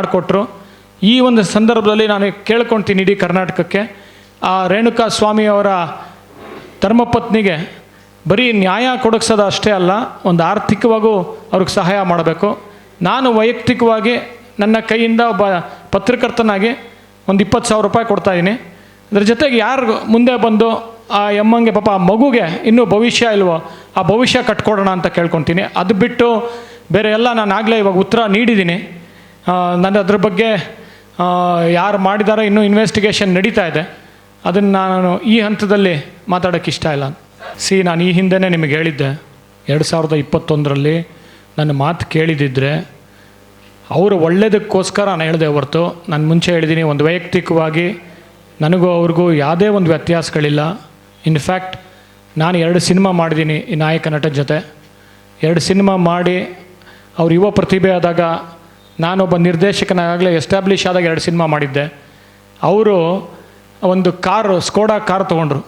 ಮಾಡಿಕೊಟ್ರು. ಈ ಒಂದು ಸಂದರ್ಭದಲ್ಲಿ ನಾನು ಕೇಳ್ಕೊಳ್ತೀನಿ ಇಡೀ ಕರ್ನಾಟಕಕ್ಕೆ. ಆ ರೇಣುಕಾ ಸ್ವಾಮಿಯವರ ಧರ್ಮಪತ್ನಿಗೆ ಬರೀ ನ್ಯಾಯ ಕೊಡಗಿಸೋದು ಅಷ್ಟೇ ಅಲ್ಲ, ಒಂದು ಆರ್ಥಿಕವಾಗೂ ಅವ್ರಿಗೆ ಸಹಾಯ ಮಾಡಬೇಕು. ನಾನು ವೈಯಕ್ತಿಕವಾಗಿ ನನ್ನ ಕೈಯಿಂದ ಒಬ್ಬ ಪತ್ರಕರ್ತನಾಗಿ ಒಂದು ಇಪ್ಪತ್ತು ಸಾವಿರ ರೂಪಾಯಿ ಕೊಡ್ತಾಯಿದ್ದೀನಿ ಅದ್ರ ಜೊತೆಗೆ ಯಾರು ಮುಂದೆ ಬಂದು ಆ ಎಮ್ಮಂಗೆ ಪಾಪ ಆ ಮಗುಗೆ ಇನ್ನೂ ಭವಿಷ್ಯ ಇಲ್ವೋ, ಆ ಭವಿಷ್ಯ ಕಟ್ಕೊಡೋಣ ಅಂತ ಕೇಳ್ಕೊತೀನಿ. ಅದು ಬಿಟ್ಟು ಬೇರೆ ಎಲ್ಲ ನಾನು ಆಗಲೇ ಇವಾಗ ಉತ್ತರ ನೀಡಿದ್ದೀನಿ. ನಾನು ಅದ್ರ ಬಗ್ಗೆ ಯಾರು ಮಾಡಿದಾರೋ ಇನ್ನೂ ಇನ್ವೆಸ್ಟಿಗೇಷನ್ ನಡೀತಾ ಇದೆ. ಅದನ್ನು ನಾನು ಈ ಹಂತದಲ್ಲಿ ಮಾತಾಡೋಕ್ಕೆ ಇಷ್ಟ ಇಲ್ಲ. ಸಿ, ನಾನು ಈ ಹಿಂದೆನೇ ನಿಮಗೆ ಹೇಳಿದ್ದೆ. ಎರಡು ಸಾವಿರದ ಇಪ್ಪತ್ತೊಂದರಲ್ಲಿ ನನ್ನ ಮಾತು ಕೇಳಿದಿದ್ದರೆ ಅವರು ಒಳ್ಳೇದಕ್ಕೋಸ್ಕರ ನಾನು ಹೇಳಿದೆ ಹೊರತು, ನಾನು ಮುಂಚೆ ಹೇಳಿದ್ದೀನಿ ಒಂದು ವೈಯಕ್ತಿಕವಾಗಿ ನನಗೂ ಅವ್ರಿಗೂ ಯಾವುದೇ ಒಂದು ವ್ಯತ್ಯಾಸಗಳಿಲ್ಲ. ಇನ್ಫ್ಯಾಕ್ಟ್ ನಾನು ಎರಡು ಸಿನಿಮಾ ಮಾಡಿದ್ದೀನಿ ಈ ನಾಯಕ ನಟನ ಜೊತೆ. ಎರಡು ಸಿನಿಮಾ ಮಾಡಿ ಅವ್ರು ಯುವ ಪ್ರತಿಭೆ ಆದಾಗ ನಾನೊಬ್ಬ ನಿರ್ದೇಶಕನಾಗಲೇ ಎಸ್ಟಾಬ್ಲಿಷ್ ಆದಾಗ ಎರಡು ಸಿನಿಮಾ ಮಾಡಿದ್ದೆ. ಅವರು ಒಂದು ಕಾರು ಸ್ಕೋಡಾ ಕಾರ್ ತೊಗೊಂಡ್ರು.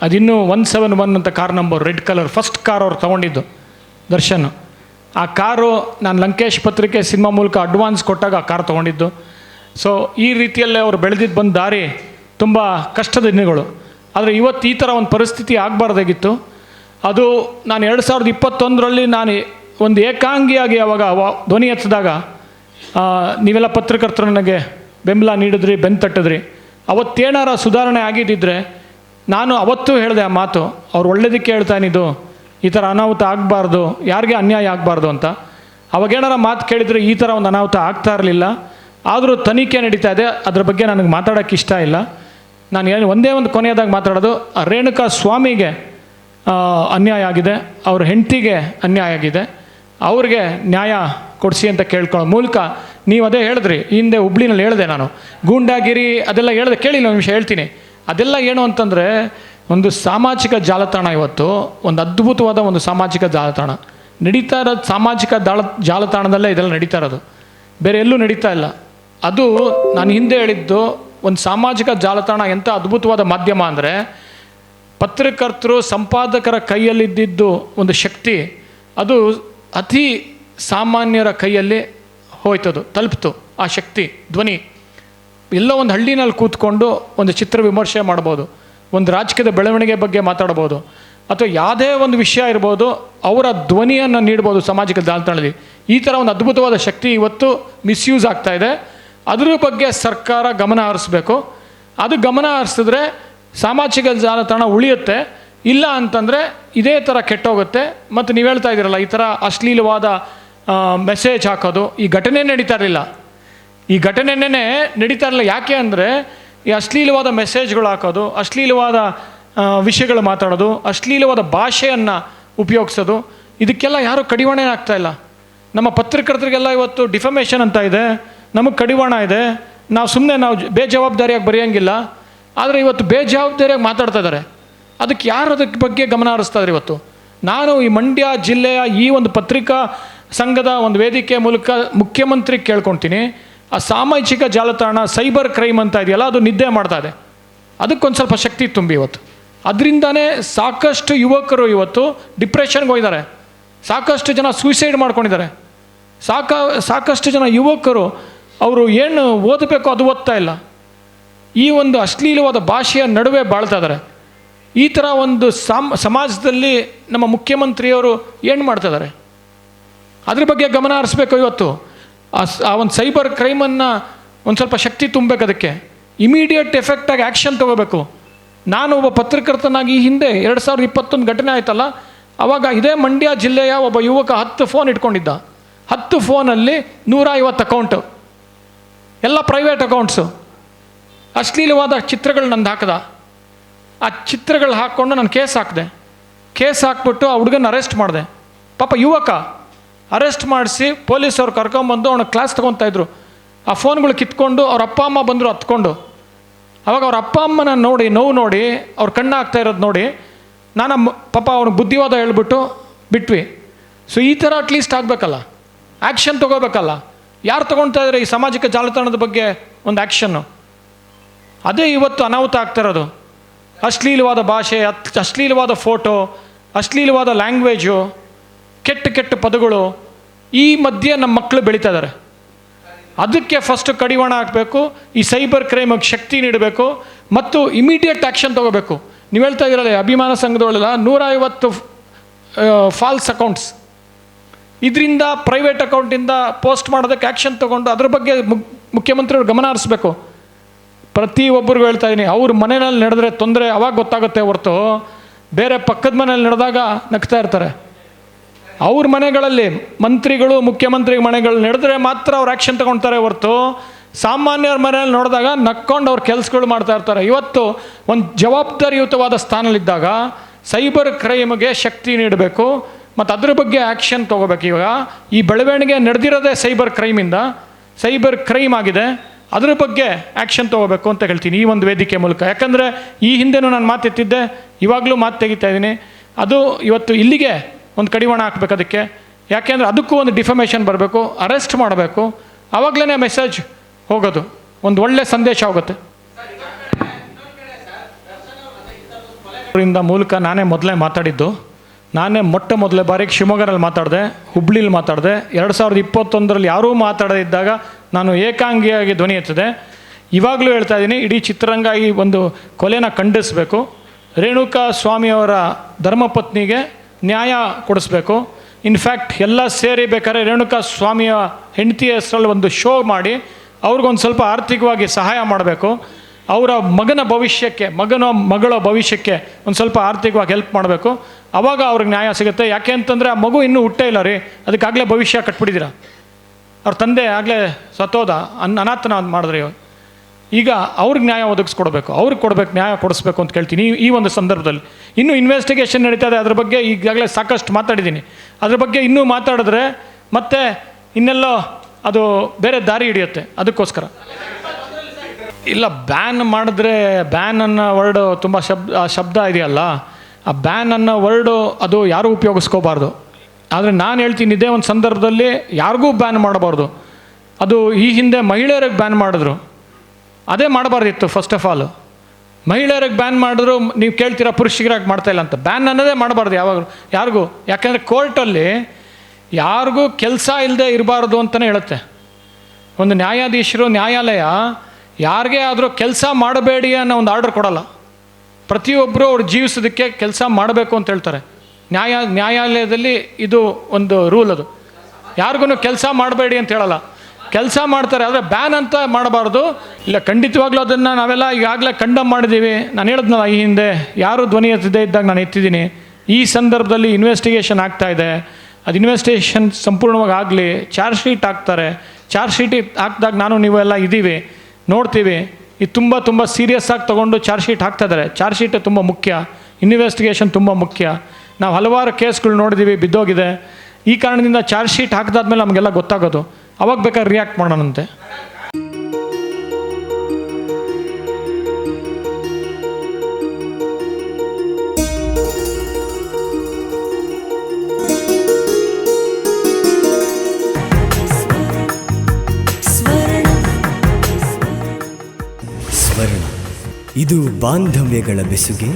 ಅದಿನ್ನೂ ಒನ್ ಸೆವೆನ್ ಒನ್ ಅಂತ car number red colour first car ಅವ್ರು ತೊಗೊಂಡಿದ್ದು, ದರ್ಶನ್. ಆ ಕಾರು ನಾನು ಲಂಕೇಶ್ ಪತ್ರಿಕೆ ಸಿನಿಮಾ ಮೂಲಕ ಅಡ್ವಾನ್ಸ್ ಕೊಟ್ಟಾಗ ಆ ಕಾರ್ ತೊಗೊಂಡಿದ್ದು. ಸೊ ಈ ರೀತಿಯಲ್ಲೇ ಅವ್ರು ಬೆಳೆದಿದ್ದು ಬಂದ ದಾರಿ ತುಂಬ ಕಷ್ಟದ ದಿನಗಳು. ಆದರೆ ಇವತ್ತು ಈ ಥರ ಒಂದು ಪರಿಸ್ಥಿತಿ ಆಗಬಾರ್ದಾಗಿತ್ತು. ಅದು ನಾನು ಎರಡು ಸಾವಿರದ ಇಪ್ಪತ್ತೊಂದರಲ್ಲಿ ನಾನು ಒಂದು ಏಕಾಂಗಿಯಾಗಿ ಅವಾಗ ಧ್ವನಿ ಆ, ನೀವೆಲ್ಲ ಪತ್ರಕರ್ತರು ನನಗೆ ಬೆಂಬಲ ನೀಡಿದ್ರಿ ಬೆನ್ ತಟ್ಟಿದ್ರಿ. ಅವತ್ತೇನಾರ ಸುಧಾರಣೆ ಆಗಿದ್ದಿದ್ರೆ ನಾನು ಅವತ್ತೂ ಹೇಳಿದೆ ಆ ಮಾತು ಅವ್ರು ಒಳ್ಳೇದಕ್ಕೆ ಹೇಳ್ತಾ ಏನಿದು ಈ ಥರ ಅನಾಹುತ ಆಗಬಾರ್ದು ಯಾರಿಗೆ ಅನ್ಯಾಯ ಆಗಬಾರ್ದು ಅಂತ. ಅವಾಗೇನಾರ ಮಾತು ಕೇಳಿದರೆ ಈ ಥರ ಒಂದು ಅನಾಹುತ ಆಗ್ತಾ ಇರಲಿಲ್ಲ. ಆದರೂ ತನಿಖೆ ನಡೀತಾ ಇದೆ ಅದ್ರ ಬಗ್ಗೆ ನನಗೆ ಮಾತಾಡೋಕ್ಕೆ ಇಷ್ಟ ಇಲ್ಲ. ನಾನು ಏನು ಒಂದೇ ಒಂದು ಕೊನೆಯದಾಗಿ ಮಾತಾಡೋದು ರೇಣುಕಾ ಸ್ವಾಮಿಗೆ ಅನ್ಯಾಯ ಆಗಿದೆ ಅವ್ರ ಹೆಂಡತಿಗೆ ಅನ್ಯಾಯ ಆಗಿದೆ. ಅವ್ರಿಗೆ ನ್ಯಾಯ ಕೊಡಿಸಿ ಅಂತ ಕೇಳ್ಕೊಳ್ಳೋ ಮೂಲಕ ನೀವು ಅದೇ ಹೇಳಿದ್ರಿ ಹಿಂದೆ ಹುಬ್ಳಿನಲ್ಲಿ ಹೇಳಿದೆ ನಾನು. ಗೂಂಡಾಗಿರಿ, ಅದೆಲ್ಲ ಹೇಳಿದೆ ಕೇಳಿ ಒಂದು ನಿಮಿಷ ಹೇಳ್ತೀನಿ. ಅದೆಲ್ಲ ಏನು ಅಂತಂದರೆ, ಒಂದು ಸಾಮಾಜಿಕ ಜಾಲತಾಣ ಇವತ್ತು, ಒಂದು ಅದ್ಭುತವಾದ ಒಂದು ಸಾಮಾಜಿಕ ಜಾಲತಾಣ. ನಡೀತಾ ಇರೋದು ಸಾಮಾಜಿಕ ಜಾಲ ಜಾಲತಾಣದಲ್ಲೇ ಇದೆಲ್ಲ ನಡೀತಾ ಇರೋದು. ಬೇರೆ ಎಲ್ಲೂ ನಡೀತಾ ಇಲ್ಲ. ಅದು ನಾನು ಹಿಂದೆ ಹೇಳಿದ್ದು, ಒಂದು ಸಾಮಾಜಿಕ ಜಾಲತಾಣ ಎಂಥ ಅದ್ಭುತವಾದ ಮಾಧ್ಯಮ ಅಂದರೆ, ಪತ್ರಕರ್ತರು ಸಂಪಾದಕರ ಕೈಯಲ್ಲಿದ್ದಿದ್ದು ಒಂದು ಶಕ್ತಿ. ಅದು ಅತಿ ಸಾಮಾನ್ಯರ ಕೈಯಲ್ಲಿ ಹೋಯ್ತದು, ತಲುಪ್ತು ಆ ಶಕ್ತಿ, ಧ್ವನಿ. ಎಲ್ಲೋ ಒಂದು ಹಳ್ಳಿನಲ್ಲಿ ಕೂತ್ಕೊಂಡು ಒಂದು ಚಿತ್ರ ವಿಮರ್ಶೆ ಮಾಡ್ಬೋದು, ಒಂದು ರಾಜಕೀಯದ ಬೆಳವಣಿಗೆ ಬಗ್ಗೆ ಮಾತಾಡ್ಬೋದು, ಅಥವಾ ಯಾವುದೇ ಒಂದು ವಿಷಯ ಇರ್ಬೋದು, ಅವರ ಧ್ವನಿಯನ್ನು ನೀಡ್ಬೋದು ಸಾಮಾಜಿಕ ಜಾಲತಾಣದಲ್ಲಿ. ಈ ಥರ ಒಂದು ಅದ್ಭುತವಾದ ಶಕ್ತಿ ಇವತ್ತು ಮಿಸ್ಯೂಸ್ ಆಗ್ತಾ ಇದೆ. ಅದ್ರ ಬಗ್ಗೆ ಸರ್ಕಾರ ಗಮನ ಹರಿಸ್ಬೇಕು. ಅದು ಗಮನ ಹರಿಸಿದ್ರೆ ಸಾಮಾಜಿಕ ಜಾಲತಾಣ ಉಳಿಯುತ್ತೆ. ಇಲ್ಲ ಅಂತಂದರೆ ಇದೇ ಥರ ಕೆಟ್ಟೋಗುತ್ತೆ. ಮತ್ತು ನೀವು ಹೇಳ್ತಾ ಇದ್ದೀರಲ್ಲ, ಈ ಥರ ಅಶ್ಲೀಲವಾದ ಮೆಸೇಜ್ ಹಾಕೋದು, ಈ ಘಟನೆ ನಡೀತಾ ಇರಲಿಲ್ಲ. ಈ ಘಟನೆನೇ ನಡೀತಾ ಇರಲಿಲ್ಲ. ಯಾಕೆ ಅಂದರೆ, ಈ ಅಶ್ಲೀಲವಾದ ಮೆಸೇಜ್ಗಳು ಹಾಕೋದು, ಅಶ್ಲೀಲವಾದ ವಿಷಯಗಳು ಮಾತಾಡೋದು, ಅಶ್ಲೀಲವಾದ ಭಾಷೆಯನ್ನು ಉಪಯೋಗಿಸೋದು, ಇದಕ್ಕೆಲ್ಲ ಯಾರೂ ಕಡಿವಾಣೆ ಆಗ್ತಾ ಇಲ್ಲ. ನಮ್ಮ ಪತ್ರಕರ್ತರಿಗೆಲ್ಲ ಇವತ್ತು ಡಿಫಮೇಷನ್ ಅಂತ ಇದೆ, ನಮಗೆ ಕಡಿವಾಣ ಇದೆ. ನಾವು ಸುಮ್ಮನೆ ನಾವು ಬೇಜವಾಬ್ದಾರಿಯಾಗಿ ಬರೆಯೋಂಗಿಲ್ಲ. ಆದರೆ ಇವತ್ತು ಬೇಜವಾಬ್ದಾರಿಯಾಗಿ ಮಾತಾಡ್ತಾ ಇದ್ದಾರೆ. ಅದಕ್ಕೆ ಯಾರು ಅದಕ್ಕೆ ಬಗ್ಗೆ ಗಮನ ಹರಿಸ್ತಾ ಇದ್ದಾರೆ ಇವತ್ತು? ನಾನು ಈ ಮಂಡ್ಯ ಜಿಲ್ಲೆಯ ಈ ಒಂದು ಪತ್ರಿಕಾ ಸಂಘದ ಒಂದು ವೇದಿಕೆ ಮೂಲಕ ಮುಖ್ಯಮಂತ್ರಿ ಕೇಳ್ಕೊಳ್ತೀನಿ ಆ ಸಾಮಾಜಿಕ ಜಾಲತಾಣ ಸೈಬರ್ ಕ್ರೈಮ್ ಅಂತ ಇದೆಯಲ್ಲ, ಅದು ನಿದ್ದೆ ಮಾಡ್ತಾ ಇದೆ. ಅದಕ್ಕೊಂದು ಸ್ವಲ್ಪ ಶಕ್ತಿ ತುಂಬಿ ಇವತ್ತು. ಅದರಿಂದನೇ ಸಾಕಷ್ಟು ಯುವಕರು ಇವತ್ತು ಡಿಪ್ರೆಷನ್ಗೆ ಹೋಗಿದ್ದಾರೆ. ಸಾಕಷ್ಟು ಜನ ಸೂಸೈಡ್ ಮಾಡ್ಕೊಂಡಿದ್ದಾರೆ. ಸಾಕ, ಸಾಕಷ್ಟು ಜನ ಯುವಕರು ಅವರು ಏನು ಓದಬೇಕು ಅದು ಓದ್ತಾ ಇಲ್ಲ. ಈ ಒಂದು ಅಶ್ಲೀಲವಾದ ಭಾಷೆಯ ನಡುವೆ ಬಾಳ್ತಾ ಇದ್ದಾರೆ. ಈ ಥರ ಒಂದು ಸಾಮ್, ಸಮಾಜದಲ್ಲಿ ನಮ್ಮ ಮುಖ್ಯಮಂತ್ರಿಯವರು ಏನು ಮಾಡ್ತಾ ಇದ್ದಾರೆ ಅದ್ರ ಬಗ್ಗೆ ಗಮನ ಹರಿಸ್ಬೇಕು ಇವತ್ತು. ಆ ಒಂದು ಸೈಬರ್ ಕ್ರೈಮನ್ನು ಒಂದು ಸ್ವಲ್ಪ ಶಕ್ತಿ ತುಂಬಬೇಕು ಅದಕ್ಕೆ. ಇಮಿಡಿಯೇಟ್ ಎಫೆಕ್ಟಾಗಿ ಆ್ಯಕ್ಷನ್ ತೊಗೋಬೇಕು. ನಾನು ಒಬ್ಬ ಪತ್ರಕರ್ತನಾಗಿ ಹಿಂದೆ ಎರಡು ಸಾವಿರದ ಇಪ್ಪತ್ತೊಂದು ಘಟನೆ ಆಯ್ತಲ್ಲ ಆವಾಗ ಇದೇ ಮಂಡ್ಯ ಜಿಲ್ಲೆಯ ಒಬ್ಬ ಯುವಕ ಹತ್ತು ಫೋನ್ ಇಟ್ಕೊಂಡಿದ್ದ. ಹತ್ತು ಫೋನಲ್ಲಿ ನೂರ ಐವತ್ತು ಅಕೌಂಟು. ಎಲ್ಲ ಪ್ರೈವೇಟ್ ಅಕೌಂಟ್ಸು. ಅಶ್ಲೀಲವಾದ ಚಿತ್ರಗಳು ನಂದು ಹಾಕದ. ಆ ಚಿತ್ರಗಳು ಹಾಕ್ಕೊಂಡು ನಾನು ಕೇಸ್ ಹಾಕಿದೆ. ಕೇಸ್ ಹಾಕ್ಬಿಟ್ಟು ಆ ಹುಡುಗನ ಅರೆಸ್ಟ್ ಮಾಡಿದೆ. ಪಾಪ ಯುವಕ ಅರೆಸ್ಟ್ ಮಾಡಿಸಿ ಪೊಲೀಸವ್ರು ಕರ್ಕೊಂಬಂದು ಅವನ ಕ್ಲಾಸ್ ತೊಗೊತಾ ಇದ್ರು. ಆ ಫೋನ್ಗಳು ಕಿತ್ಕೊಂಡು ಅವ್ರ ಅಪ್ಪ ಅಮ್ಮ ಬಂದರು ಹತ್ಕೊಂಡು. ಅವಾಗ ಅವ್ರ ಅಪ್ಪ ಅಮ್ಮನ ನೋಡಿ, ನೋವು ನೋಡಿ, ಅವ್ರ ಕಣ್ಣು ಆಗ್ತಾ ಇರೋದು ನೋಡಿ ನಾನು ಪಾಪ ಅವ್ನಿಗೆ ಬುದ್ಧಿವಾದ ಹೇಳ್ಬಿಟ್ಟು ಬಿಟ್ವಿ. ಸೊ ಈ ಥರ ಅಟ್ಲೀಸ್ಟ್ ಆಗಬೇಕಲ್ಲ. ಆ್ಯಕ್ಷನ್ ತೊಗೋಬೇಕಲ್ಲ. ಯಾರು ತೊಗೊಳ್ತಾ ಇದ್ದಾರೆ ಈ ಸಾಮಾಜಿಕ ಜಾಲತಾಣದ ಬಗ್ಗೆ ಒಂದು ಆ್ಯಕ್ಷನ್ನು ಅದೇ ಇವತ್ತು ಅನಾಹುತ ಆಗ್ತಾ ಇರೋದು. ಅಶ್ಲೀಲವಾದ ಭಾಷೆ, ಅತ್- ಅಶ್ಲೀಲವಾದ ಫೋಟೋ, ಅಶ್ಲೀಲವಾದ ಲ್ಯಾಂಗ್ವೇಜು, ಕೆಟ್ಟ ಕೆಟ್ಟ ಪದಗಳು ಈ ಮಧ್ಯೆ ನಮ್ಮ ಮಕ್ಕಳು ಬೆಳೀತಾ ಇದ್ದಾರೆ ಅದಕ್ಕೆ ಫಸ್ಟ್ ಕಡಿವಾಣ ಹಾಕಬೇಕು, ಈ ಸೈಬರ್ ಕ್ರೈಮಿಗೆ ಶಕ್ತಿ ನೀಡಬೇಕು ಮತ್ತು ಇಮಿಡಿಯೇಟ್ ಆ್ಯಕ್ಷನ್ ತೊಗೋಬೇಕು. ನೀವು ಹೇಳ್ತಾ ಇದ್ದೀರಲ್ಲ ಅಭಿಮಾನ ಸಂಘದೊಳಲ್ಲ ನೂರ ಐವತ್ತು ಫಾಲ್ಸ್ ಅಕೌಂಟ್ಸ್ ಇದರಿಂದ ಪ್ರೈವೇಟ್ ಅಕೌಂಟಿಂದ ಪೋಸ್ಟ್ ಮಾಡೋದಕ್ಕೆ ಆ್ಯಕ್ಷನ್ ತೊಗೊಂಡು ಅದ್ರ ಬಗ್ಗೆ ಮುಖ್ಯಮಂತ್ರಿಯವರು ಗಮನ ಹರಿಸ್ಬೇಕು. ಪ್ರತಿ ಒಬ್ಬರಿಗೂ ಹೇಳ್ತಾ ಇದ್ದೀನಿ ಅವ್ರ ಮನೆಯಲ್ಲಿ ನಡೆದ್ರೆ ತೊಂದರೆ ಅವಾಗ ಗೊತ್ತಾಗುತ್ತೆ ಹೊರತು, ಬೇರೆ ಪಕ್ಕದ ಮನೇಲಿ ನಡೆದಾಗ ನಗ್ತಾ ಇರ್ತಾರೆ. ಅವ್ರ ಮನೆಗಳಲ್ಲಿ ಮಂತ್ರಿಗಳು, ಮುಖ್ಯಮಂತ್ರಿ ಮನೆಗಳು ನಡೆದ್ರೆ ಮಾತ್ರ ಅವ್ರು ಆ್ಯಕ್ಷನ್ ತಗೊಳ್ತಾರೆ ಹೊರತು ಸಾಮಾನ್ಯರ ಮನೆಯಲ್ಲಿ ನೋಡಿದಾಗ ನಕ್ಕೊಂಡು ಅವ್ರ ಕೆಲಸಗಳು ಮಾಡ್ತಾ ಇರ್ತಾರೆ. ಇವತ್ತು ಒಂದು ಜವಾಬ್ದಾರಿಯುತವಾದ ಸ್ಥಾನದಲ್ಲಿದ್ದಾಗ ಸೈಬರ್ ಕ್ರೈಮ್ಗೆ ಶಕ್ತಿ ನೀಡಬೇಕು, ಮತ್ತು ಅದ್ರ ಬಗ್ಗೆ ಆ್ಯಕ್ಷನ್ ತೊಗೋಬೇಕು. ಇವಾಗ ಈ ಬೆಳವಣಿಗೆ ನಡೆದಿರೋದೇ ಸೈಬರ್ ಕ್ರೈಮಿಂದ, ಸೈಬರ್ ಕ್ರೈಮ್ ಆಗಿದೆ. ಅದ್ರ ಬಗ್ಗೆ ಆ್ಯಕ್ಷನ್ ತೊಗೋಬೇಕು ಅಂತ ಹೇಳ್ತೀನಿ ಈ ಒಂದು ವೇದಿಕೆ ಮೂಲಕ. ಯಾಕಂದರೆ ಈ ಹಿಂದೆನೂ ನಾನು ಮಾತೆತ್ತಿದ್ದೆ, ಇವಾಗಲೂ ಮಾತು ತೆಗಿತಾ ಇದ್ದೀನಿ. ಅದು ಇವತ್ತು ಇಲ್ಲಿಗೆ ಒಂದು ಕಡಿವಾಣ ಹಾಕ್ಬೇಕು ಅದಕ್ಕೆ. ಯಾಕೆಂದರೆ ಅದಕ್ಕೂ ಒಂದು ಡಿಫಮೇಷನ್ ಬರಬೇಕು ಅರೆಸ್ಟ್ ಮಾಡಬೇಕು. ಆವಾಗಲೇ ಮೆಸೇಜ್ ಹೋಗೋದು. ಒಂದು ಒಳ್ಳೆ ಸಂದೇಶ ಹೋಗುತ್ತೆ. ಅವರಿಂದ ಮೂಲಕ ನಾನೇ ಮೊದಲೇ ಮಾತಾಡಿದ್ದು. ನಾನೇ ಮೊಟ್ಟ ಮೊದಲೇ ಬಾರಿಗೆ ಶಿವಮೊಗ್ಗದಲ್ಲಿ ಮಾತಾಡಿದೆ, ಹುಬ್ಳಿಲಿ ಮಾತಾಡಿದೆ. ಎರಡು ಸಾವಿರದ ಇಪ್ಪತ್ತೊಂದರಲ್ಲಿ ಯಾರೂ ಮಾತಾಡದೇ ಇದ್ದಾಗ ನಾನು ಏಕಾಂಗಿಯಾಗಿ ಧ್ವನಿ ಎತ್ತದೆ. ಇವಾಗಲೂ ಹೇಳ್ತಾ ಇದ್ದೀನಿ, ಇಡೀ ಚಿತ್ರರಂಗ ಈ ಒಂದು ಕೊಲೆನ ಖಂಡಿಸಬೇಕು. ರೇಣುಕಾ ಸ್ವಾಮಿಯವರ ಧರ್ಮಪತ್ನಿಗೆ ನ್ಯಾಯ ಕೊಡಿಸ್ಬೇಕು. ಇನ್ಫ್ಯಾಕ್ಟ್ ಎಲ್ಲ ಸೇರಿ ಬೇಕಾದ್ರೆ ರೇಣುಕಾ ಸ್ವಾಮಿಯ ಹೆಂಡತಿಯ ಹೆಸರಲ್ಲಿ ಒಂದು ಶೋ ಮಾಡಿ, ಅವ್ರಿಗೊಂದು ಸ್ವಲ್ಪ ಆರ್ಥಿಕವಾಗಿ ಸಹಾಯ ಮಾಡಬೇಕು. ಅವರ ಮಗನ ಭವಿಷ್ಯಕ್ಕೆ, ಮಗನ ಮಗಳ ಭವಿಷ್ಯಕ್ಕೆ ಒಂದು ಸ್ವಲ್ಪ ಆರ್ಥಿಕವಾಗಿ ಹೆಲ್ಪ್ ಮಾಡಬೇಕು. ಆವಾಗ ಅವ್ರಿಗೆ ನ್ಯಾಯ ಸಿಗುತ್ತೆ. ಯಾಕೆ ಅಂತಂದರೆ ಆ ಮಗು ಇನ್ನೂ ಹುಟ್ಟೇ ಇಲ್ಲ ರೀ. ಅದಕ್ಕಾಗಲೇ ಭವಿಷ್ಯ ಕಟ್ಬಿಟ್ಟಿದ್ದೀರಾ. ಅವ್ರ ತಂದೆ ಆಗಲೇ ಸತ್ತೋದ, ಅನ್, ಅನಾಥನ ಮಾಡಿದ್ರೆ ಈಗ ಅವ್ರಿಗೆ ನ್ಯಾಯ ಒದಗಿಸ್ಕೊಡ್ಬೇಕು, ಅವ್ರಿಗೆ ಕೊಡಬೇಕು, ನ್ಯಾಯ ಕೊಡಿಸ್ಬೇಕು ಅಂತ ಕೇಳ್ತೀನಿ ಈ- ಒಂದು ಸಂದರ್ಭದಲ್ಲಿ. ಇನ್ನೂ ಇನ್ವೆಸ್ಟಿಗೇಷನ್ ನಡೀತಾ ಇದೆ, ಅದ್ರ ಬಗ್ಗೆ ಈಗಾಗಲೇ ಸಾಕಷ್ಟು ಮಾತಾಡಿದ್ದೀನಿ. ಅದ್ರ ಬಗ್ಗೆ ಇನ್ನೂ ಮಾತಾಡಿದ್ರೆ ಮತ್ತೆ ಇನ್ನೆಲ್ಲೋ ಅದು ಬೇರೆ ದಾರಿ ಹಿಡಿಯುತ್ತೆ, ಅದಕ್ಕೋಸ್ಕರ. ಇಲ್ಲ ಬ್ಯಾನ್ ಮಾಡಿದ್ರೆ ಬ್ಯಾನ್ ಅನ್ನೋ ವರ್ಡು ತುಂಬ ಶಬ್ದ ಶಬ್ದ ಇದೆಯಲ್ಲ, ಆ ಬ್ಯಾನ್ ಅನ್ನೋ ವರ್ಡು ಅದು ಯಾರೂ ಉಪಯೋಗಿಸ್ಕೋಬಾರ್ದು. ಆದರೆ ನಾನು ಹೇಳ್ತೀನಿ ಇದೇ ಒಂದು ಸಂದರ್ಭದಲ್ಲಿ ಯಾರಿಗೂ ಬ್ಯಾನ್ ಮಾಡಬಾರ್ದು. ಅದು ಈ ಹಿಂದೆ ಮಹಿಳೆಯರಿಗೆ ಬ್ಯಾನ್ ಮಾಡಿದ್ರು. ಅದೇ ಮಾಡಬಾರ್ದಿತ್ತು ಫಸ್ಟ್ ಆಫ್ ಆಲ್ ಮಹಿಳೆಯರಿಗೆ ಬ್ಯಾನ್ ಮಾಡಿದ್ರು, ನೀವು ಕೇಳ್ತೀರಾ ಪುರುಷರಾಗಿ ಮಾಡ್ತಾ ಇಲ್ಲ ಅಂತ. ಬ್ಯಾನ್ ಅನ್ನೋದೇ ಮಾಡಬಾರ್ದು ಯಾವಾಗ ಯಾರಿಗೂ? ಯಾಕೆಂದರೆ ಕೋರ್ಟಲ್ಲಿ ಯಾರಿಗೂ ಕೆಲಸ ಇಲ್ಲದೆ ಇರಬಾರ್ದು ಅಂತಲೇ ಹೇಳುತ್ತೆ. ಒಂದು ನ್ಯಾಯಾಧೀಶರು, ನ್ಯಾಯಾಲಯ ಯಾರಿಗೇ ಆದರೂ ಕೆಲಸ ಮಾಡಬೇಡಿ ಅನ್ನೋ ಒಂದು ಆರ್ಡರ್ ಕೊಡಲ್ಲ. ಪ್ರತಿಯೊಬ್ಬರು ಅವ್ರು ಜೀವಿಸೋದಕ್ಕೆ ಕೆಲಸ ಮಾಡಬೇಕು ಅಂತ ಹೇಳ್ತಾರೆ. ನ್ಯಾಯ ನ್ಯಾಯಾಲಯದಲ್ಲಿ ಇದು ಒಂದು ರೂಲ್ ಅದು. ಯಾರಿಗೂ ಕೆಲಸ ಮಾಡಬೇಡಿ ಅಂತ ಹೇಳಲ್ಲ. ಕೆಲಸ ಮಾಡ್ತಾರೆ, ಆದರೆ ಬ್ಯಾನ್ ಅಂತ ಮಾಡಬಾರ್ದು. ಇಲ್ಲ, ಖಂಡಿತವಾಗ್ಲೂ ಅದನ್ನು ನಾವೆಲ್ಲ ಈಗಾಗಲೇ ಕಂಡಮ್ ಮಾಡಿದ್ದೀವಿ. ನಾನು ಹೇಳಿದ್ನಲ್ಲ ಈ ಹಿಂದೆ, ಯಾರು ಧ್ವನಿ ಎತ್ತಿದೆ ಇದ್ದಾಗ ನಾನು ಎತ್ತಿದ್ದೀನಿ. ಈ ಸಂದರ್ಭದಲ್ಲಿ ಇನ್ವೆಸ್ಟಿಗೇಷನ್ ಆಗ್ತಾ ಇದೆ. ಅದು ಇನ್ವೆಸ್ಟಿಗೇಷನ್ ಸಂಪೂರ್ಣವಾಗಿ ಆಗಲಿ ಚಾರ್ಜ್ ಶೀಟ್ ಹಾಕ್ತಾರೆ. ಚಾರ್ಜ್ ಶೀಟ್ ಹಾಕಿದಾಗ ನಾನು ನೀವೆಲ್ಲ ಇದ್ದೀವಿ ನೋಡ್ತೀವಿ. ಇದು ತುಂಬ ತುಂಬ ಸೀರಿಯಸ್ ಆಗಿ ತೊಗೊಂಡು ಚಾರ್ಜ್ ಶೀಟ್ ಹಾಕ್ತಾ ಇದ್ದಾರೆ. ಚಾರ್ಜ್ ಶೀಟ್ ತುಂಬ ಮುಖ್ಯ. ಇನ್ವೆಸ್ಟಿಗೇಷನ್ ತುಂಬ ಮುಖ್ಯ. ನಾವು ಹಲವಾರು ಕೇಸ್ಗಳು ನೋಡಿದ್ದೀವಿ ಬಿದ್ದೋಗಿದೆ. ಈ ಕಾರಣದಿಂದ ಚಾರ್ಜ್ ಶೀಟ್ ಹಾಕಿದಾದ್ಮೇಲೆ ನಮಗೆಲ್ಲ ಗೊತ್ತಾಗೋದು. ಅವಾಗ ಬೇಕಾದ್ರೆ ರಿಯಾಕ್ಟ್ ಮಾಡೋಣಂತೆ. ಇದು ಬಾಂಧವ್ಯಗಳ ಬೆಸುಗೆ.